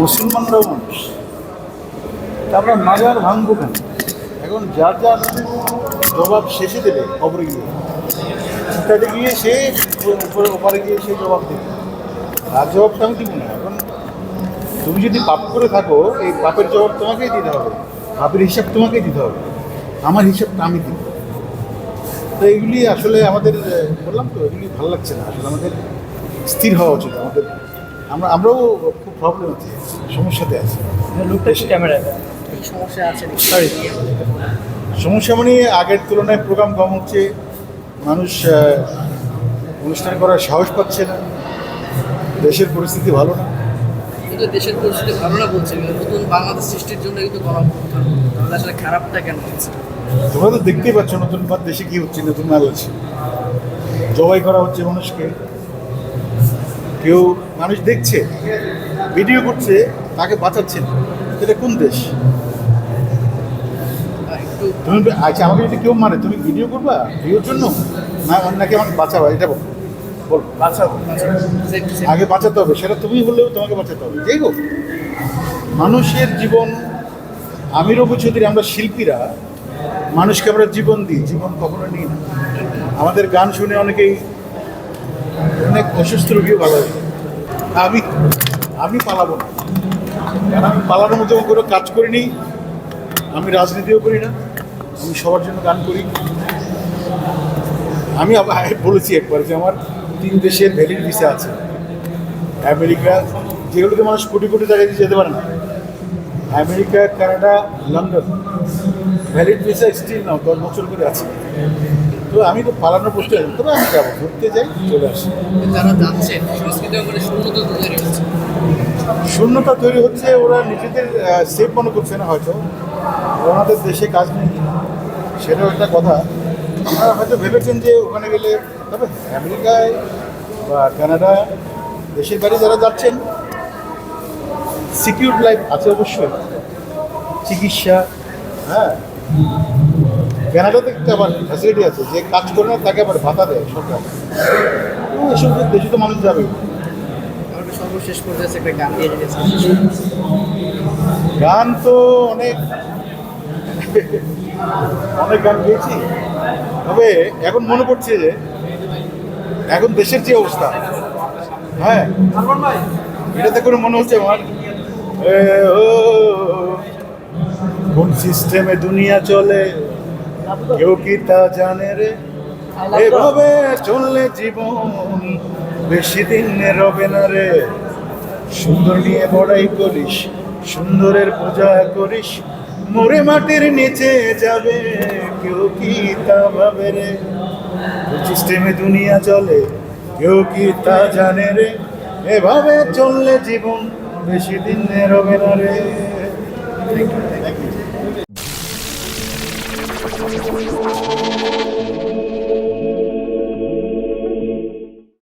মুসলমানরাও মানুষ। তা আমরা মাজার ভাঙবো কেন? এখন যার যার জবাব শেষে দেবে খবরে গিয়ে। ইত্যাদি গিয়ে সে উপরে ওপারে গিয়ে সে জবাব দেবে। আর জবাবটা আমি দিব না। এখন তুমি যদি পাপ করে থাকো, এই পাপের জবাব তোমাকেই দিতে হবে। পাপের হিসাব তোমাকেই দিতে হবে। আমার হিসাবটা আমি দিব। তো এইগুলি আসলে আমাদের বললাম তো, এগুলি ভালো লাগছে না। আসলে আমাদের স্থির হওয়া উচিত, আমাদের আমরা আমরাও খুব প্রবলেম আছে সমস্যাতে আছি। লুকটা একটু সমস্যা আছে সরি সমস্যা মানে আগের তুলনায় প্রোগ্রাম কম হচ্ছে মানুষ অনুষ্ঠান করার সাহস পাচ্ছে না দেশের পরিস্থিতি ভালো না। কিন্তু দেশের পরিস্থিতি ভালো না বলছে কিন্তু নতুন বাংলাদেশ সৃষ্টির জন্য কিন্তু তাহলে আসলে খারাপটা কেন হচ্ছে? তোমরা তো দেখতেই পাচ্ছ নতুন দেশে কি হচ্ছে নতুন মাল হচ্ছে জবাই করা হচ্ছে মানুষকে। কেউ মানুষ দেখছে ভিডিও করছে তাকে বাঁচাচ্ছে না। এটা কোন দেশ? তুমি আচ্ছা আমাকে যদি কেউ মারে তুমি ভিডিও করবা ভিডিওর জন্য? না নাকি আমাকে বাঁচাবা? এটা বল। বল। বাঁচাবো। same- আগে বাঁচাতে হবে। সেটা তুমি বললেও তোমাকে বাঁচাতে হবে। যাই হোক মানুষের জীবন আমির চৌধুরী আমরা শিল্পীরা মানুষকে আমরা জীবন দিই। জীবন কখনো নিই না। আমাদের গান শুনে অনেকেই অনেক অসুস্থ রোগীও ভালো হয়ে যায়। আমি আমি পালাবো না। কারণ আমি পালানোর মতো কোনো কাজ করিনি আমি রাজনীতিও করি না। আমি সবার জন্য গান করি। আমি বলেছি একবার যে আমার তিন দেশের ভ্যালিড ভিসা আছে। আমেরিকা, যেগুলোতে মানুষ কোটি কোটি টাকা দিয়ে যেতে পারে না। America, Canada, London. Valid visa still now দশ বছর করে আছে। তো আমি তো পালানোর প্রশ্ন তবে আমি যাব ঘুরতে যাই চলে আসি। যারা যাচ্ছে সংস্কৃতি শূন্যতা তৈরি হচ্ছে। শূন্যতা তৈরি হচ্ছে ওরা নিজেদের সেফ মনে করছে না হয়তো। ওনাদের দেশে কাজ নেই। সেটাও একটা কথা। ওনারা হয়তো ভেবেছেন যে ওখানে গেলে তবে আমেরিকায় বা কানাডা দেশের বাড়ি যারা যাচ্ছেন সিকিউর লাইফ আছে অবশ্যই। চিকিৎসা হ্যাঁ। কানাডাতে একটা আবার ফ্যাসিলিটি আছে যে কাজ করে না তাকে আবার ভাতা দেয় সরকার। তো এসব দেশে তো মানুষ যাবে। সর্বশেষ পর্যায়ে একটা গান দিয়ে গান তো অনেক অনেক গান গেয়েছি। তবে এখন মনে পড়ছে যে এখন দেশের যে অবস্থা হ্যাঁ। এটাতে করে মনে হচ্ছে আমার? ও, সিস্টেমে দুনিয়া চলে, কেউ কি তা জানে রে? এভাবে চললে জীবন বেশি দিন রবে না রে। সুন্দর নিয়ে বড়াই করিস, সুন্দরের পূজা করিস, মরে মাটির নিচে যাবে, কেউ কি তা ভাবে রে? সিস্টেমে দুনিয়া চলে, কেউ কি তা জানে রে? এভাবে চললে জীবন বেশি দিন রবে না রে। You. Thank you.